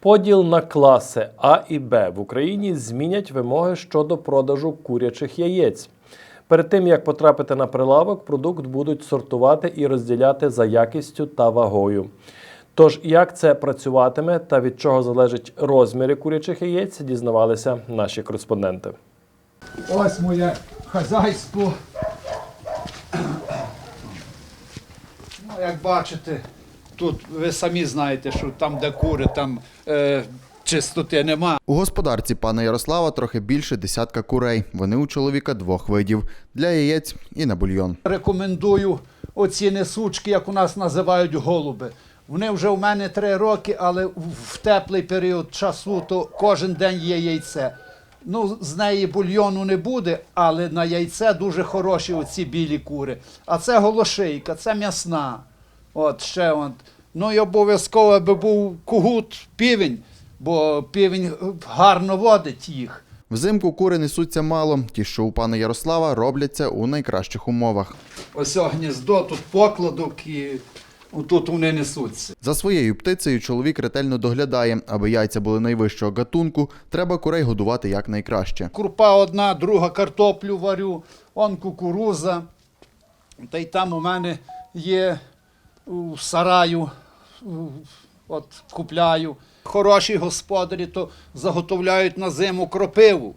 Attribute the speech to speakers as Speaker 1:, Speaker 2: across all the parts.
Speaker 1: Поділ на класи А і Б в Україні змінять вимоги щодо продажу курячих яєць. Перед тим як потрапити на прилавок, продукт будуть сортувати і розділяти за якістю та вагою. Тож, як це працюватиме та від чого залежать розміри курячих яєць, дізнавалися наші кореспонденти.
Speaker 2: Ось моє хазяйство. Ну, як бачите, тут ви самі знаєте, що там, де кури, там е, чистоти нема.
Speaker 3: У господарці пана Ярослава трохи більше десятка курей. Вони у чоловіка двох видів для яєць і на бульйон.
Speaker 2: Рекомендую оці несучки, як у нас називають голуби. Вони вже у мене три роки, але в теплий період часу то кожен день є яйце. Ну, з неї бульйону не буде, але на яйце дуже хороші оці білі кури. А це голошийка, це м'ясна. От ще от. Ну і обов'язково аби був кугут, півень, бо півень гарно водить їх.
Speaker 3: Взимку кури несуться мало. Ті, що у пана Ярослава, робляться у найкращих умовах.
Speaker 2: Ось гніздо, тут покладок і тут вони несуться.
Speaker 3: За своєю птицею чоловік ретельно доглядає, аби яйця були найвищого гатунку. Треба курей годувати якнайкраще.
Speaker 2: Крупа одна, друга картоплю варю, он кукуруза. Та й там у мене є сараю, от купляю. Хороші господарі то заготовляють на зиму кропиву,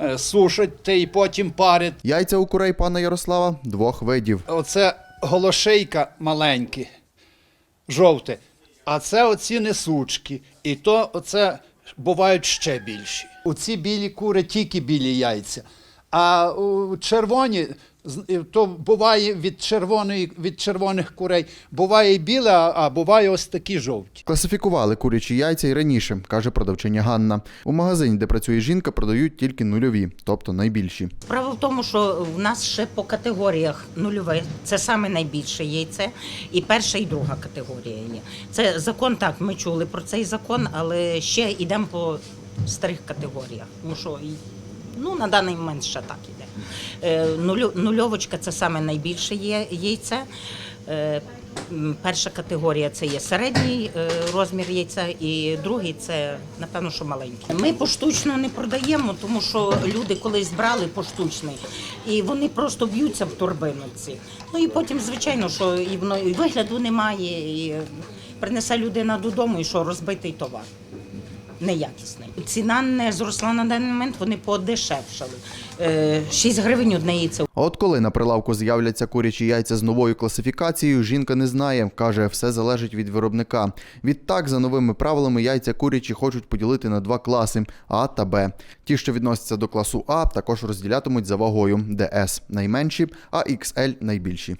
Speaker 2: е, сушать та й потім парять.
Speaker 3: Яйця у курей пана Ярослава двох видів.
Speaker 2: Оце голошейка маленькі, жовте. А це оці несучки. І то оце бувають ще більші. Оці білі кури тільки білі яйця. А червоні з- то буває від червоної від червоних курей. Буває і біле, а, буває ось такі жовті.
Speaker 3: Класифікували курячі яйця й раніше, каже продавчиня Ганна. У магазині, де працює жінка, продають тільки нульові, тобто найбільші.
Speaker 4: Справа в тому, що в нас ще по категоріях нульове. Це саме найбільше яйце, і перша і друга категорія є. Це закон, так, ми чули про цей закон, але ще йдемо по старих категоріях. Тому що ну, на даний момент ще так іде. Е, Нульовочка це саме найбільше є яйце. Е, Перша категорія це є середній е, розмір яйця, і другий це напевно, що маленький. Ми поштучно не продаємо, тому що люди колись брали поштучний, і вони просто б'ються в торбину ці. Ну і потім, звичайно, що і воно і вигляду немає, і принесе людина додому, і що розбитий товар. Неякісний. Ціна не зросла на даний момент, вони подешевшали. Е, 6 гривень одне
Speaker 3: А от коли на прилавку з'являться курячі яйця з новою класифікацією, жінка не знає. Каже, все залежить від виробника. Відтак, за новими правилами, яйця курячі хочуть поділити на два класи А та Б. Ті, що відносяться до класу А, також розділятимуть за вагою, де С найменші, а XL найбільші.